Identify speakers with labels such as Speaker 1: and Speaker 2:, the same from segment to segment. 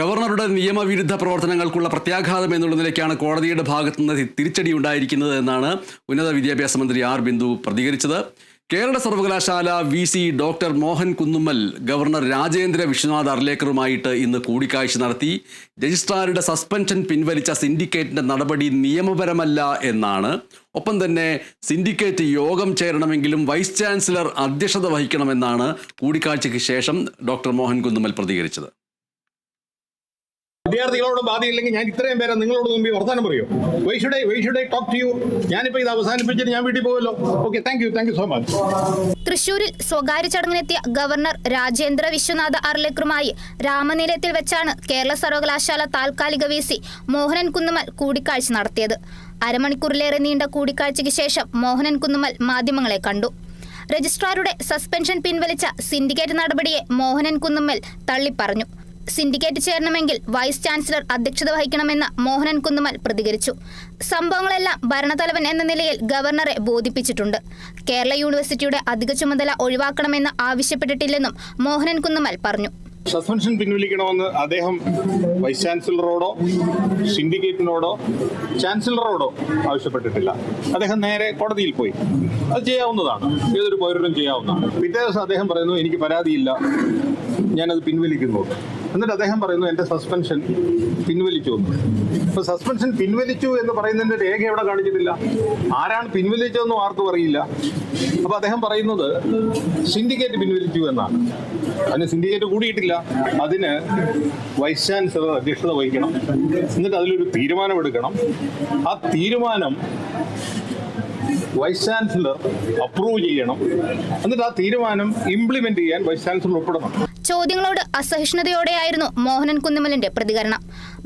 Speaker 1: ഗവർണറുടെ നിയമവിരുദ്ധ പ്രവർത്തനങ്ങൾക്കുള്ള പ്രത്യാഘാതം എന്നുള്ള നിലയ്ക്കാണ് കോടതിയുടെ ഭാഗത്തുനിന്ന് തിരിച്ചടി ഉണ്ടായിരിക്കുന്നത് എന്നാണ് ഉന്നത വിദ്യാഭ്യാസ മന്ത്രി ആർ ബിന്ദു പ്രതികരിച്ചത്. കേരള സർവകലാശാല V C doctor Mohan Kunnummal governor Rajendra Vishwanath അർലേക്കറുമായിട്ട് ഇന്ന് കൂടിക്കാഴ്ച നടത്തി. രജിസ്ട്രാറുടെ സസ്പെൻഷൻ പിൻവലിച്ച സിൻഡിക്കേറ്റിന്റെ നടപടി നിയമപരമല്ല എന്നാണ്. ഒപ്പം തന്നെ സിൻഡിക്കേറ്റ് യോഗം ചേരണമെങ്കിലും വൈസ് ചാൻസലർ അധ്യക്ഷത വഹിക്കണമെന്നാണ് കൂടിക്കാഴ്ചയ്ക്ക് ശേഷം ഡോക്ടർ മോഹൻ കുന്നുമ്മൽ പ്രതികരിച്ചത്.
Speaker 2: വിദ്യാർത്ഥികളോട് ബാധയില്ലെങ്കിൽ ഞാൻ ഇത്രയും പേരെ നിങ്ങളോട് മുമ്പിൽ വർത്താനം പറയോ. Why should I talk to you ഞാനിപ്പോ ഇത് അവസാനിപ്പിച്ചിട്ട് ഞാൻ വീട്ടിൽ പോകുമല്ലോ okay thank you thank you so much
Speaker 3: തൃശൂരിൽ സ്വകാര്യ ചടങ്ങിനെത്തിയ ഗവർണർ രാജേന്ദ്ര വിശ്വനാഥ അർലക്കറുമായി രാമനിലയത്തിൽ വെച്ചാണ് കേരള സർവകലാശാല താൽക്കാലിക വി സി മോഹനൻ കുന്നുമൽ കൂടിക്കാഴ്ച നടത്തിയത്. അരമണിക്കൂറിലേറെ നീണ്ട കൂടിക്കാഴ്ചയ്ക്ക് ശേഷം മോഹനൻ കുന്നുമൽ മാധ്യമങ്ങളെ കണ്ടു. രജിസ്ട്രാറുടെ സസ്പെൻഷൻ പിൻവലിച്ച സിൻഡിക്കേറ്റ് നടപടിയെ മോഹനൻ കുന്നുമ്മൽ തള്ളിപ്പറഞ്ഞു. സിൻഡിക്കേറ്റ് ചേരണമെങ്കിൽ വൈസ് ചാൻസലർ അധ്യക്ഷത വഹിക്കണമെന്ന് മോഹനൻ കുന്നുമൽ പ്രതികരിച്ചു. സംഭവങ്ങളെല്ലാം ഭരണതലവൻ എന്ന നിലയിൽ ഗവർണറെ ബോധിപ്പിച്ചിട്ടുണ്ട്. കേരള യൂണിവേഴ്സിറ്റിയുടെ അധിക ചുമതല ഒഴിവാക്കണമെന്ന് ആവശ്യപ്പെട്ടിട്ടില്ലെന്നും മോഹനൻ കുന്നുമൽ പറഞ്ഞു.
Speaker 2: സസ്പെൻഷൻ പിൻവലിക്കണമെന്ന് അദ്ദേഹം വൈസ് ചാൻസലറോടോ സിൻഡിക്കേറ്റിനോടോ ചാൻസലറോടോ ആവശ്യപ്പെട്ടിട്ടില്ല. അദ്ദേഹം നേരെ കോടതിയിൽ പോയി. അത് ചെയ്യാവുന്നതാണ്. ഏതൊരു പൗരനും ചെയ്യാവുന്നതാണ്. പിറ്റേ ദിവസം അദ്ദേഹം പറയുന്നു എനിക്ക് പരാതിയില്ല. ഞാനത് പിൻവലിക്കുന്നു. എന്നിട്ട് അദ്ദേഹം പറയുന്നു എന്റെ സസ്പെൻഷൻ പിൻവലിച്ചു. എന്ന് അപ്പോൾ സസ്പെൻഷൻ പിൻവലിച്ചു എന്ന് പറയുന്നതിന്റെ രേഖ എവിടെ കാണിച്ചിട്ടില്ല? ആരാണ് പിൻവലിച്ചതെന്നും ആർക്കും അറിയില്ല. അപ്പോൾ അദ്ദേഹം പറയുന്നത് സിൻഡിക്കേറ്റ് പിൻവലിച്ചു എന്നാണ്. അതിന് സിൻഡിക്കേറ്റ് കൂടിയിട്ടില്ല. അതിന് വൈസ് ചാൻസലർ അധ്യക്ഷത വഹിക്കണം. എന്നിട്ട് അതിലൊരു തീരുമാനമെടുക്കണം ആ തീരുമാനം വൈസ് ചാൻസലർ അപ്രൂവ് ചെയ്യണം. എന്നിട്ട് ആ തീരുമാനം ഇംപ്ലിമെന്റ് ചെയ്യാൻ വൈസ് ചാൻസലർ ഒപ്പിടണം
Speaker 3: ചോദ്യങ്ങളോട് അസഹിഷ്ണുതയോടെയായിരുന്നു മോഹനൻ കുന്നുമലിന്റെ പ്രതികരണം.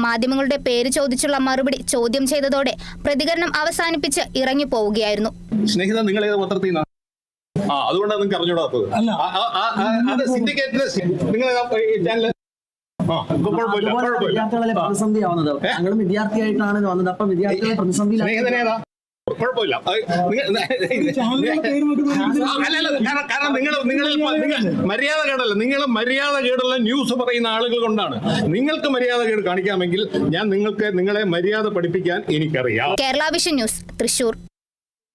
Speaker 3: മാധ്യമങ്ങളുടെ പേര് ചോദിച്ചുള്ള മറുപടി ചോദ്യം ചെയ്തതോടെ പ്രതികരണം അവസാനിപ്പിച്ച് ഇറങ്ങി പോവുകയായിരുന്നു
Speaker 2: സ്നേഹിത നിങ്ങൾ ഏത് പത്രത്തിൽ നിന്നാ? ആ അതുകൊണ്ടാണ് നിങ്ങൾക്ക് അറിഞ്ഞൂടാത്തത് അത് സിൻഡിക്കേറ്റിന് നിങ്ങൾ ചാനൽ
Speaker 4: വിദ്യാർത്ഥികളെ ഞങ്ങളും വിദ്യാർത്ഥിയായിട്ടാണ് വന്നത്. അപ്പൊ വിദ്യാർത്ഥികളെ പ്രതിസന്ധിയിലാക്കി
Speaker 2: സ്നേഹിതനേതാ കുഴപ്പമില്ല. കാരണം- നിങ്ങൾ മര്യാദ കേടല്ല? നിങ്ങൾ മര്യാദ കേടുള്ള ന്യൂസ് പറയുന്ന ആളുകൾ കൊണ്ടാണ്. നിങ്ങൾക്ക് മര്യാദ കേട് കാണിക്കാമെങ്കിൽ ഞാൻ നിങ്ങൾക്ക് നിങ്ങളെ മര്യാദ പഠിപ്പിക്കാൻ എനിക്കറിയാം.
Speaker 3: Kerala vision news Thrissur